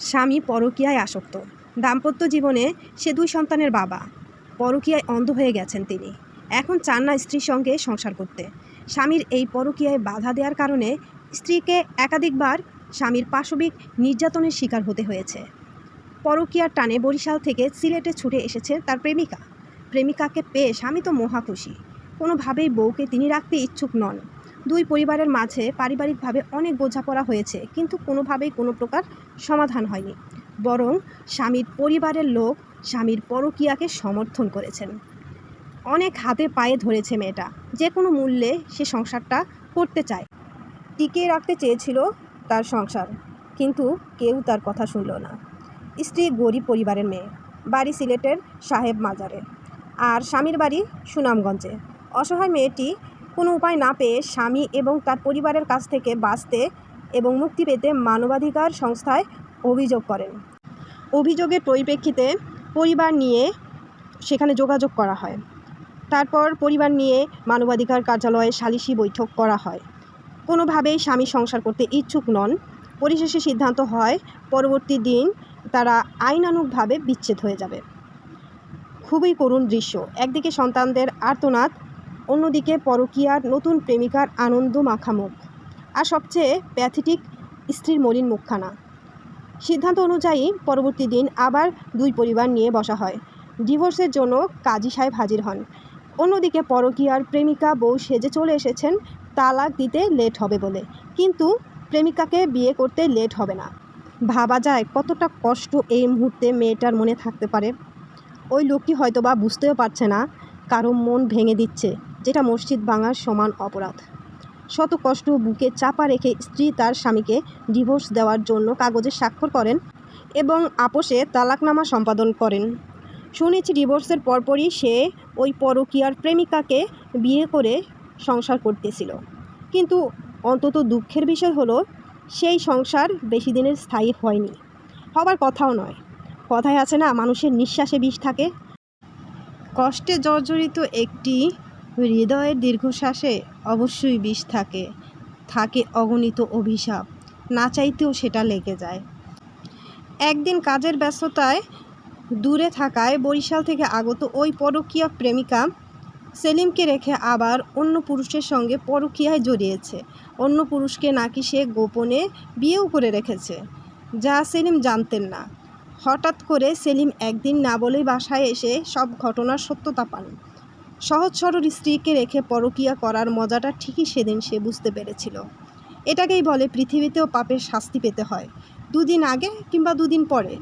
স্বামী পরকীয়ায় আসক্ত। দাম্পত্য জীবনে সে দুই সন্তানের বাবা। পরকীয়ায় অন্ধ হয়ে গেছেন তিনি। এখন চান না স্ত্রীর সঙ্গে সংসার করতে। স্বামীর এই পরকীয়ায় বাধা দেওয়ার কারণে স্ত্রীকে একাধিকবার স্বামীর পাশবিক নির্যাতনের শিকার হতে হয়েছে। পরকীয়ার টানে বরিশাল থেকে সিলেটে ছুটে এসেছে তার প্রেমিকা। প্রেমিকাকে পেয়ে স্বামী তো মহা খুশি। কোনোভাবেই বউকে তিনি রাখতে ইচ্ছুক নন। দুই পরিবারের মাঝে পারিবারিকভাবে অনেক বোঝাপড়া হয়েছে, কিন্তু কোনোভাবেই কোনো প্রকার সমাধান হয়নি। বরং স্বামীর পরিবারের লোক স্বামীর পরকীয়াকে সমর্থন করেছেন। অনেক হাতে পায়ে ধরেছে মেয়েটা, যে কোনো মূল্যে সে সংসারটা করতে চায়। টিকিয়ে রাখতে চেয়েছিল তার সংসার, কিন্তু কেউ তার কথা শুনল না। স্ত্রী গরিব পরিবারের মেয়ে, বাড়ি সিলেটের সাহেব মাজারে। আর স্বামীর বাড়ি সুনামগঞ্জে। অসহায় মেয়েটি কোনো উপায় না পেয়ে স্বামী এবং তার পরিবারের কাছ থেকে বাঁচতে এবং মুক্তি পেতে মানবাধিকার সংস্থায় অভিযোগ করেন। অভিযোগের পরিপ্রেক্ষিতে পরিবার নিয়ে সেখানে যোগাযোগ করা হয়। তারপর পরিবার নিয়ে মানবাধিকার কার্যালয়ে সালিশি বৈঠক করা হয়। কোনোভাবেই স্বামী সংসার করতে ইচ্ছুক নন। পরিশেষে সিদ্ধান্ত হয়, পরবর্তী দিন তারা আইনানুগভাবে বিচ্ছেদ হয়ে যাবে। খুবই করুণ দৃশ্য। একদিকে সন্তানদের আর্তনাদ অন্যদিকে পরকীয়ার নতুন প্রেমিকার আনন্দ মাখামুখ। আর সবচেয়ে প্যাথেটিক স্ত্রীর মলিন মুখখানা। সিদ্ধান্ত অনুযায়ী পরবর্তী দিন আবার দুই পরিবার নিয়ে বসা হয়। ডিভোর্সের জন্য কাজী সাহেব হাজির হন। অন্যদিকে পরকীয়ার প্রেমিকা বউ সেজে চলে এসেছেন তালাক দিতে লেট হবে বলে। কিন্তু প্রেমিকাকে বিয়ে করতে লেট হবে না। ভাবা যায় কতটা কষ্ট এই মুহূর্তে মেয়েটার মনে থাকতে পারে। ওই লোকটি হয়তো বা বুঝতেও পারছে না, কারও মন ভেঙে দিচ্ছে। যেটা মসজিদ ভাঙার সমান অপরাধ। শত কষ্ট বুকে চাপা রেখে স্ত্রী তার স্বামীকে ডিভোর্স দেওয়ার জন্য কাগজে স্বাক্ষর করেন এবং আপোষে তালাকনামা সম্পাদন করেন। শুনেছি ডিভোর্সের পরপরই সে ওই পরকীয়ার প্রেমিকাকে বিয়ে করে সংসার করতেছিল। কিন্তু অন্তত দুঃখের বিষয় হলো, সেই সংসার বেশি দিনের স্থায়ী হয়নি। হবার কথাও নয়। কথায় আছে না, মানুষের নিঃশ্বাসে বিষ থাকে। কষ্টে জর্জরিত একটি হৃদয়ের দীর্ঘশ্বাসে অবশ্যই বিষ থাকে। থাকে অগণিত অভিশাপ। না চাইতেও সেটা লেগে যায়। একদিন কাজের ব্যস্ততায় দূরে থাকায় বরিশাল থেকে আগত ওই পরকীয়া প্রেমিকা সেলিমকে রেখে আবার অন্য পুরুষের সঙ্গে পরকীয়ায় জড়িয়েছে। অন্য পুরুষকে নাকি সে গোপনে বিয়েও করে রেখেছে, যা সেলিম জানতেন না। হঠাৎ করে সেলিম একদিন না বলেই বাসায় এসে সব ঘটনার সত্যতা পান। সহজ সরল স্ত্রীকে রেখে পরকিয়া করার মজাটা ঠিকই সেদিন সে বুঝতে পেরেছিল। এটাকেই বলে পৃথিবীতেও পাপের শাস্তি পেতে হয়। দুদিন আগে কিংবা দুদিন পরে।